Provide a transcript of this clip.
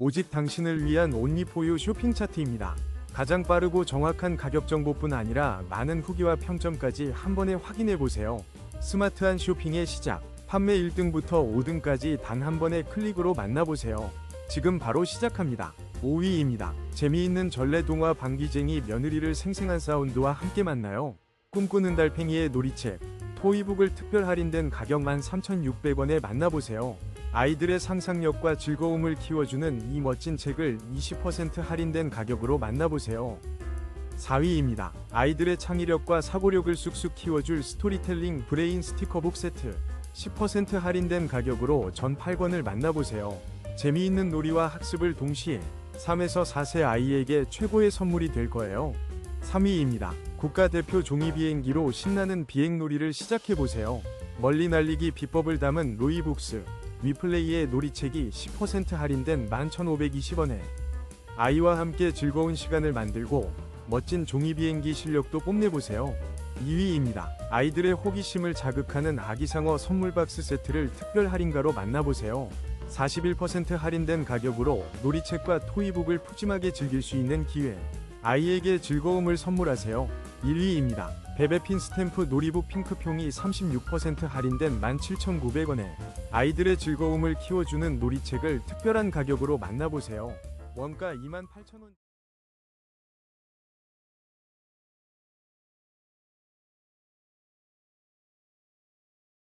오직 당신을 위한 온리포유 쇼핑 차트입니다. 가장 빠르고 정확한 가격 정보뿐 아니라 많은 후기와 평점까지 한 번에 확인해 보세요. 스마트한 쇼핑의 시작. 판매 1등부터 5등까지 단 한 번의 클릭으로 만나보세요. 지금 바로 시작합니다. 5위입니다. 재미있는 전래동화 방귀쟁이 며느리를 생생한 사운드와 함께 만나요. 꿈꾸는 달팽이의 놀이책. 토이북을 특별 할인된 가격 13,600원에 만나보세요. 아이들의 상상력과 즐거움을 키워주는 이 멋진 책을 20% 할인된 가격으로 만나보세요. 4위입니다. 아이들의 창의력과 사고력을 쑥쑥 키워줄 스토리텔링 브레인 스티커북 세트. 10% 할인된 가격으로 전 8권을 만나보세요. 재미있는 놀이와 학습을 동시에 3에서 4세 아이에게 최고의 선물이 될 거예요. 3위입니다. 국가대표 종이비행기로 신나는 비행놀이를 시작해보세요. 멀리 날리기 비법을 담은 로이북스, 위플레이의 놀이책이 10% 할인된 11,520원에 아이와 함께 즐거운 시간을 만들고 멋진 종이 비행기 실력도 뽐내보세요. 2위입니다. 아이들의 호기심을 자극하는 아기상어 선물박스 세트를 특별 할인가로 만나보세요. 41% 할인된 가격으로 놀이책과 토이북을 푸짐하게 즐길 수 있는 기회. 아이에게 즐거움을 선물하세요. 1위입니다. 베베핀 스탬프 놀이북 핑크퐁이 36% 할인된 17,900원에 아이들의 즐거움을 키워주는 놀이책을 특별한 가격으로 만나보세요. 원가 28,000원.